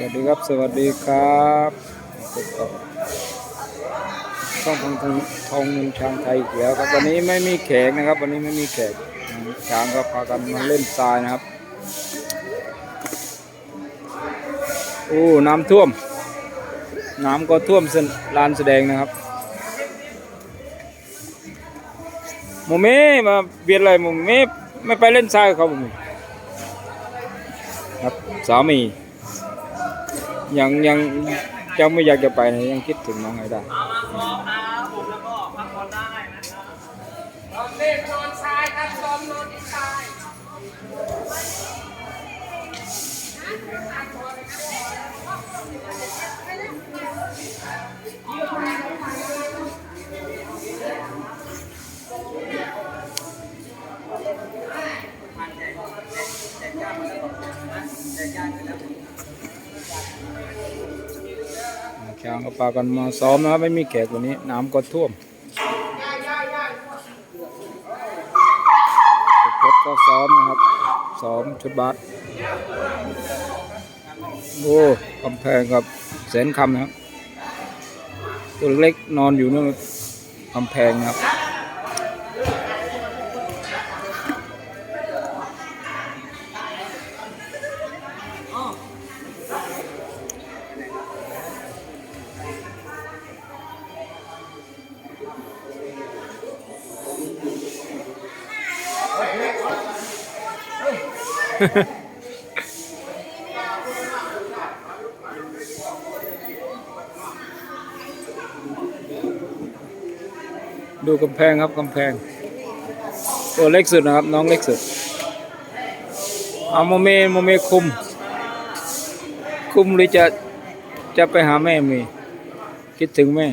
สวัสดีครับ สวัสดีครับพบกับช่องทองทองทองเงินช้างไทยอีกแล้วครับ วันนี้ไม่มีแขกนะครับ วันนี้ไม่มีแขกช้างก็พากันมาเล่นทรายนะครับ โอ้ น้ำท่วม น้ำก็ท่วมเส้นลานแสดงนะครับโมเม่มาเบียดอะไรโมเม่ไม่ไปเล่นทรายกับเขาโมเม่ครับสามี ยังยังยังไม่อยากจะไปนะยังคิดถึงน้องไอ้ได้ ช้างก็พากันมาซ้อมนะครับไม่มีแขกวันนี้ น้ำก็ท่วมรถก็ซ้อมนะครับซ้อมชุดบาสโอ้กำแพงกับแสนคำนะครับ ตัวเล็กนอนอยู่นู่นกำแพงนะครับ ดูกำแพงครับกำแพง ตัวเล็กสุดนะครับ น้องเล็กสุด เอาโมเมโมเมคุม คุมหรือจะจะไปหาแม่มี คิดถึงแม่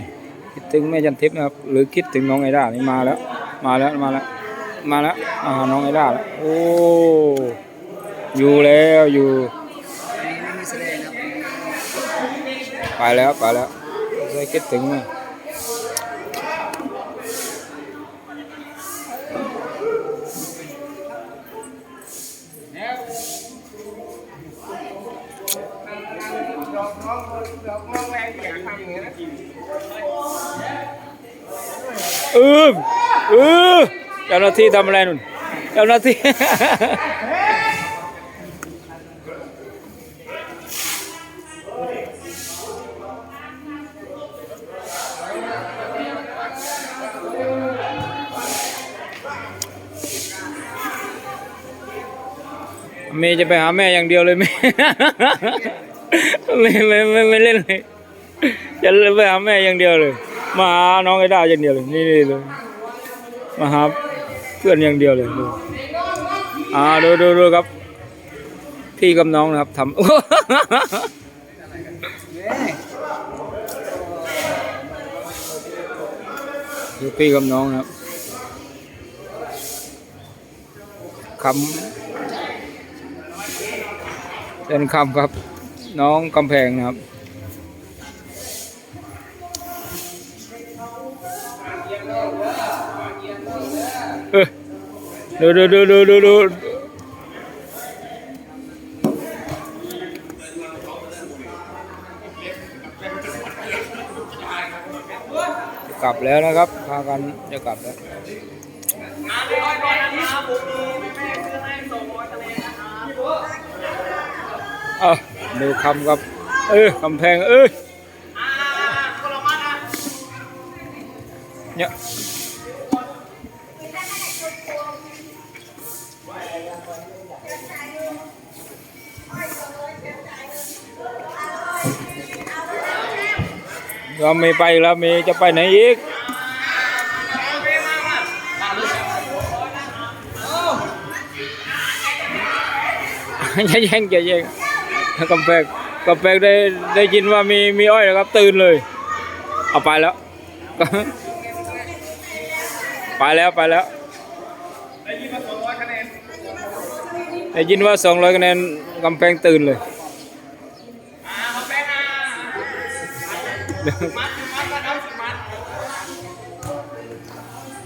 คิดถึงแม่จันทิพย์นะครับ หรือคิดถึงน้องไอด้านี่มาแล้ว มาแล้วมาแล้ว มาแล้วมาหาน้องไอด้าแล้วโอ้ อยู่แล้วอยู่ ไปแล้วไปแล้วเคยคิดถึงแม่เออเออเจ้าหน้าที่ทำอะไรนุ่นเจ้าหน้าที่ เมย์จะไปหาแม่อย่างเดียวเลยเมย์ไม่ไม่ไม่ไม่เล่นเลยจะไปหาแม่อย่างเดียวเลย มาหาน้องไอ้ดาอย่างเดียวเลยนี่นี่เลยมาหาเพื่อนอย่างเดียวเลยดูอ่าดูดูดูครับพี่กับน้องนะครับทำดูพี่กับน้องนะครับคำ เป็นคำครับ น้องกำแพงนะครับเออดูดูดูดูดูดูจะกลับแล้วนะครับ พากันจะกลับแล้วมาเรียก่อนนะครับผมมีแม่ๆซื้อให้ส่งมอทะเลนะครับ เอาดูคำครับ เออกำแพง เออเนี่ยเราไม่ไปแล้วมีจะไปไหนอีกย่าแย่งอย่าแย่ง กำแพงกำแพงได้ได้ยินว่ามีมีอ้อยนะครับ ตื่นเลย เอาไปแล้ว ไปแล้วไปแล้ว ได้ยินว่าสองร้อยคะแนนกำแพงตื่นเลยอ่าเขาแป้งอะมัดมัดนะครับมัด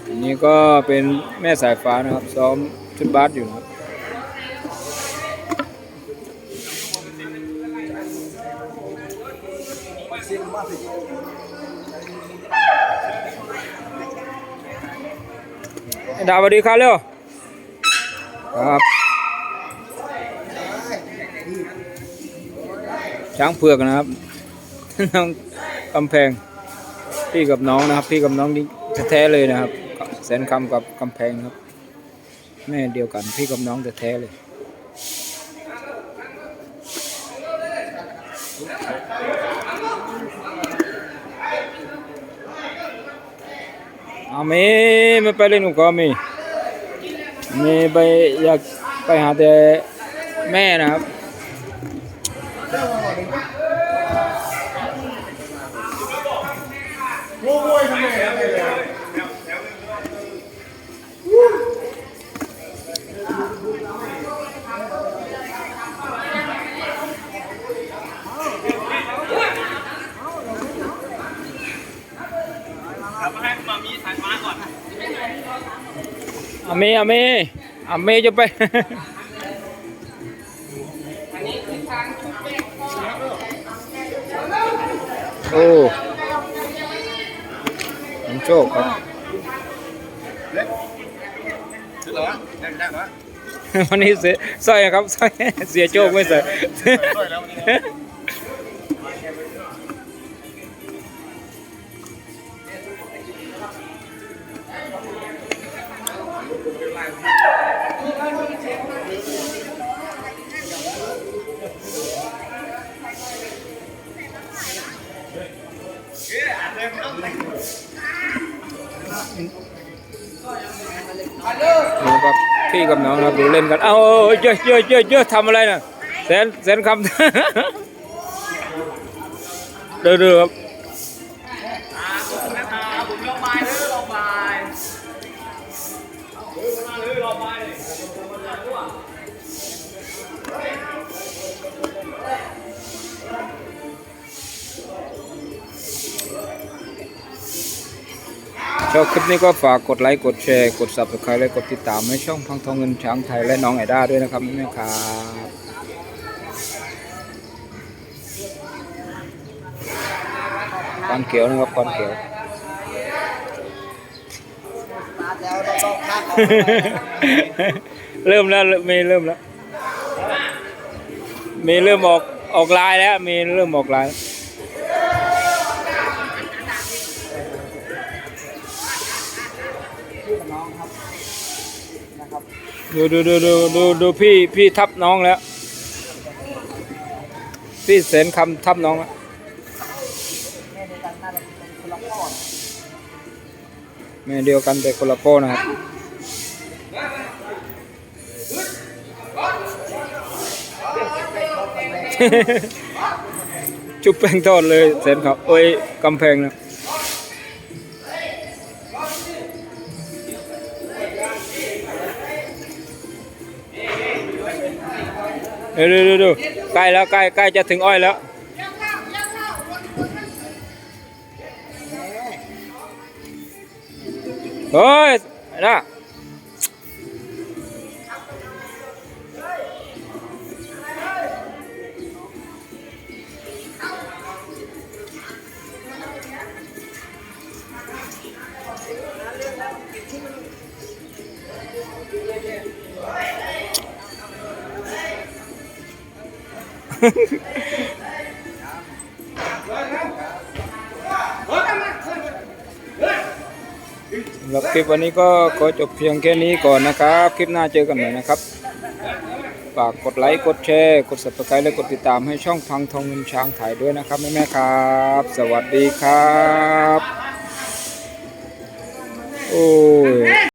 อันนี้ก็เป็นแม่สายฟ้านะครับ ซ้อมชุดบาสอยู่นะครับ ดาวสวัสดีครับเร็วครับช้างเผือกนะครับน้องกำแพงพี่กับน้องนะครับ พี่กับน้องนี่แท้ๆเลยนะครับ แสนคำกับกำแพงครับ แม่เดียวกันพี่กับน้องแท้ๆเลย เอาเมย์ไม่ไปเล่นกับเขาเมย์เมย์ไปอยากไปหาแต่แม่นะครับ มาให้มามีถ่ายม้าก่อน เอาเมย์เอาเมย์เอาเมย์จะไปโอ้ผมโชคครับซื้อเหรอได้ได้เหรอวันนี้เสียสร้อยครับสร้อยเสียโชคไม่ใส่ พี่กับน้องนะครับดูเล่นกัน เอาเยอะเยอะเยอะเยอะทำอะไรน่ะแสนแสนคำเดือดครับ ชอบคลิปนี้ก็ฝากกดไลค์กดแชร์กด subscribe และกดติดตามให้ช่องพังทองเงินช้างไทยและน้องไอด้าด้วยนะครับแม่ครับควันเขียวนะครับควันเขียวเริ่มแล้วเมย์เริ่มแล้วเมย์เริ่มออกออกลายแล้วเมย์เริ่มออกลาย ดูดูดูดูดูดูพี่พี่ทับน้องแล้ว พี่เสนคำทับน้องแล้วแม่เดียวกันแต่คนละพ่อนะครับชุบแป้งทอดเลยเสร็จครับโอ้ยกำแพงนะ ดูดูดูใกล้แล้วใกล้ใกล้จะถึงอ้อยแล้วเฮ้ยนะ สำหรับคลิปวันนี้ก็ขอจบเพียงแค่นี้ก่อนนะครับ คลิปหน้าเจอกันใหม่นะครับ ฝากกดไลค์กดแชร์กด subscribe และกดติดตามให้ช่องพังทองเงินช้างถ่ายด้วยนะครับแม่ๆครับ สวัสดีครับ โอ้ย